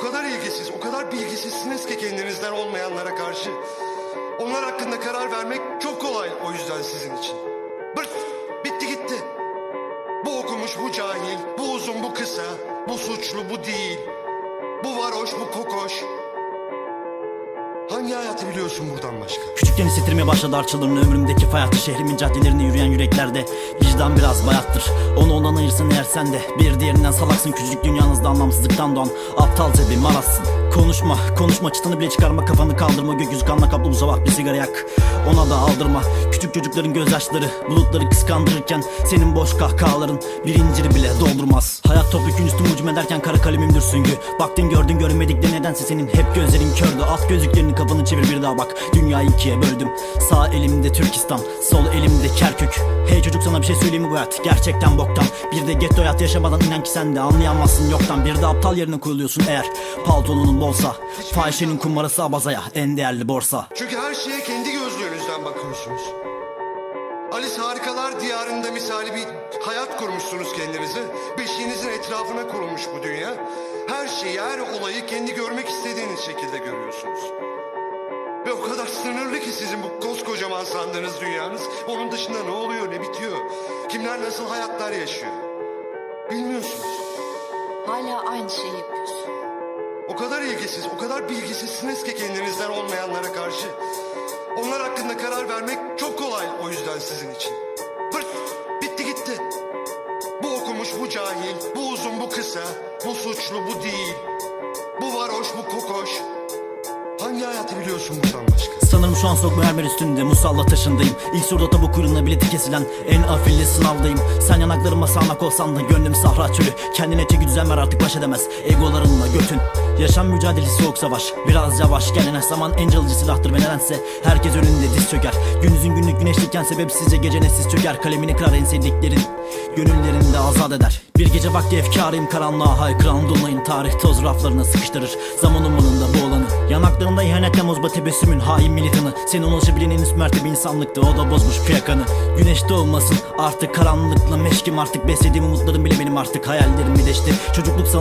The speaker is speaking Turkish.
kadar ilgisiz, o kadar bilgisizsiniz ki kendinizden olmayanlara karşı. Onlar hakkında karar vermek çok kolay o yüzden sizin için. Bırt, bitti gitti. Bu okumuş, bu cahil, bu uzun, bu kısa, bu suçlu, bu değil. Bu varoş, bu kokoş. Hangi hayatı biliyorsun buradan başka? Küçükken hissettirmeye başladı arçalarını ömrümdeki fay hattı. Şehrimin caddelerinde yürüyen yüreklerde Vicdan biraz bayattır. Onu ondan ayırsın eğer sen de Bir diğerinden salaksın. Küçücük dünyanızda anlamsızlıktan doğan Aptalca bir marasın Konuşma, konuşma çıtanı bile çıkarma Kafanı kaldırma, gökyüzü kanla kaplı sabah bir sigara yak Ona da aldırma Küçük çocukların gözyaşları Bulutları kıskandırırken Senin boş kahkahaların Bir inciri bile doldurmaz. Hayat topyekun üstüm ucum ederken kara kalemimdir süngü. Baktın gördün görmedikleri nedense senin hep gözlerin kördü At gözlüklerini kafanı çevir bir daha bak. Dünyayı ikiye böldüm. Sağ elimde Türkistan Sol elimde Kerkük. Hey çocuk sana bir şey söyleyeyim mi bu hayat? Gerçekten boktan. Bir de getto hayat yaşamadan inan ki sen de anlayamazsın yoktan. Bir de aptal yerine koyuluyorsun eğer Paltonunun bolsa. Fahişenin kumarası abazaya En değerli borsa. Çünkü her şeye kendi gözlüğünüzden bakıyorsunuz. Alice Harikalar Diyarı'nda misali bir hayat kurmuşsunuz kendinize. Beşiğinizin etrafına kurulmuş bu dünya. Her şeyi, her olayı kendi görmek istediğiniz şekilde görüyorsunuz. Ve o kadar sınırlı ki sizin bu koskocaman sandığınız dünyanız. Onun dışında ne oluyor, ne bitiyor? Kimler nasıl hayatlar yaşıyor? Bilmiyorsunuz. Hala aynı şeyi yapıyorsun. O kadar ilgisiz, o kadar bilgisizsiniz ki kendinizden olmayanlara karşı. Onlar hakkında karar vermek çok kolay o yüzden sizin için. Bırt, bitti gitti. Bu okumuş, bu cahil, bu uzun, bu kısa, bu suçlu, bu değil. Bu varoş, bu kokoş. Hangi hayatı biliyorsun buradan başka? Sanırım şu an sok mermer üstünde musalla taşındayım. İlk soruda tavuk kuyruğuna bileti kesilen en afilli sınavdayım. Sen yanaklarıma sağanak olsan da gönlüm sahra çölü. Kendine çeki düzen ver artık baş edemez. Egolarınla götün. Yaşam mücadelesi soğuk savaş. Biraz yavaş gelene zaman en calıcı silahtır ve nedense Herkes önünde diz çöker. Gündüzün günlük güneşlikken sebepsizce gece nessiz çöker. Kalemini kırar en sevdiklerin Gönüllerinde azat eder. Bir gece vakti efkarıyım karanlığa haykıran dolunayın Tarih toz raflarına sıkıştırır. Zaman umurunda boğulanı Yanaklarında ihanetle mozba tebessümün hain militanı. Senin ulaşabilen en üst mertebe insanlıktı O da bozmuş fiyakanı Güneş doğmasın artık karanlıkla meşkim Artık beslediğim umutlarım bile benim artık hayallerim birleşti Çocukluk salınca